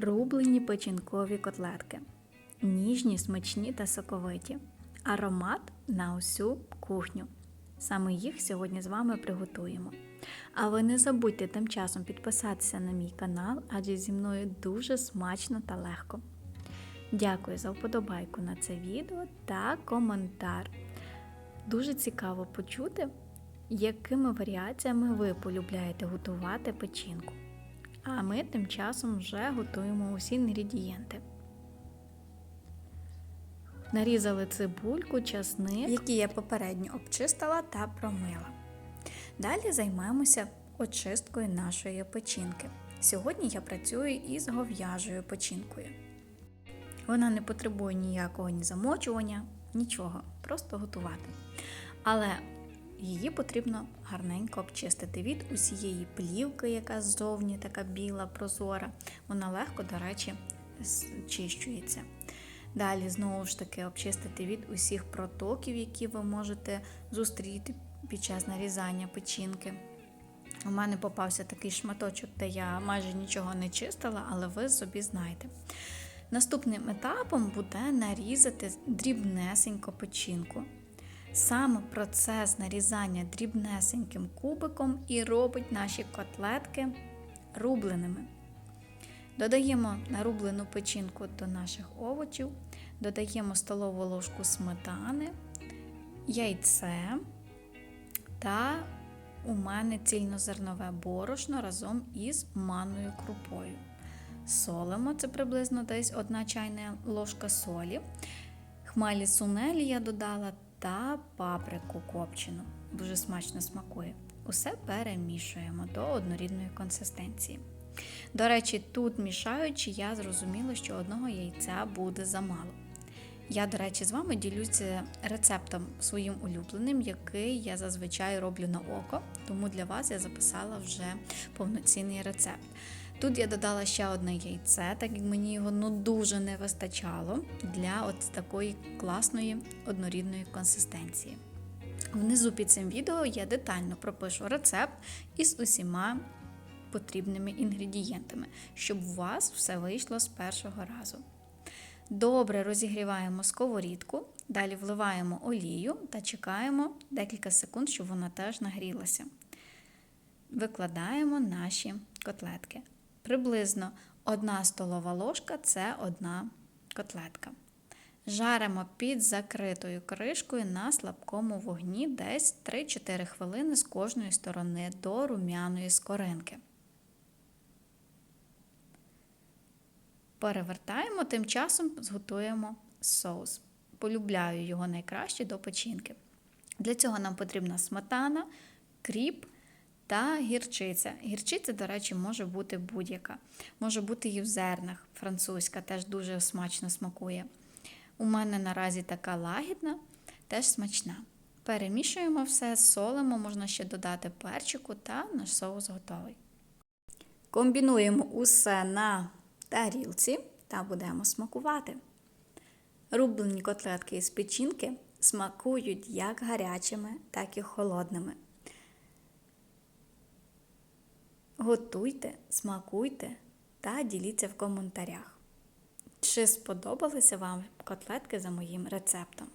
Рублені печінкові котлетки. Ніжні, смачні та соковиті. Аромат на усю кухню. Саме їх сьогодні з вами приготуємо. А ви не забудьте тим часом підписатися на мій канал, адже зі мною дуже смачно та легко. Дякую за вподобайку на це відео та коментар. Дуже цікаво почути, якими варіаціями ви полюбляєте готувати печінку. А ми тим часом вже готуємо усі інгредієнти. Нарізали цибульку, часник, які я попередньо обчистила та промила. Далі займаємося очисткою нашої печінки. Сьогодні я працюю із гов'яжою печінкою. Вона не потребує ніякого ні замочування, нічого, просто готувати. Але її потрібно гарненько обчистити від усієї плівки, яка ззовні така біла, прозора. Вона легко, до речі, зчищується. Далі, знову ж таки, обчистити від усіх протоків, які ви можете зустріти під час нарізання печінки. У мене попався такий шматочок, де я майже нічого не чистила, але ви собі знаєте. Наступним етапом буде нарізати дрібнесенько печінку. Саме процес нарізання дрібнесеньким кубиком і робить наші котлетки рубленими. Додаємо нарублену печінку до наших овочів, додаємо столову ложку сметани, яйце та у мене цільнозернове борошно разом із манною крупою. Солимо, це приблизно десь 1 чайна ложка солі. Хмалі сунелі я додала та паприку копчену. Дуже смачно смакує. Усе перемішуємо до однорідної консистенції. До речі, тут мішаючи, я зрозуміла, що одного яйця буде замало. Я, до речі, з вами ділюся рецептом своїм улюбленим, який я зазвичай роблю на око, тому для вас я записала вже повноцінний рецепт. Тут я додала ще одне яйце, так як мені його ну дуже не вистачало для от такої класної однорідної консистенції. Внизу під цим відео я детально пропишу рецепт із усіма потрібними інгредієнтами, щоб у вас все вийшло з першого разу. Добре розігріваємо сковорідку, далі вливаємо олію та чекаємо декілька секунд, щоб вона теж нагрілася. Викладаємо наші котлетки. Приблизно 1 столова ложка це одна котлетка. Жаримо під закритою кришкою на слабкому вогні десь 3-4 хвилини з кожної сторони до рум'яної скоринки. Перевертаємо, тим часом зготуємо соус. Полюбляю його найкраще до печінки. Для цього нам потрібна сметана, кріп та гірчиця. Гірчиця, до речі, може бути будь-яка. Може бути і в зернах, французька, теж дуже смачно смакує. У мене наразі така лагідна, теж смачна. Перемішуємо все, солимо, можна ще додати перчику, та наш соус готовий. Комбінуємо усе на тарілці та будемо смакувати. Рублені котлетки із печінки смакують як гарячими, так і холодними. Готуйте, смакуйте та діліться в коментарях. Чи сподобалися вам котлетки за моїм рецептом?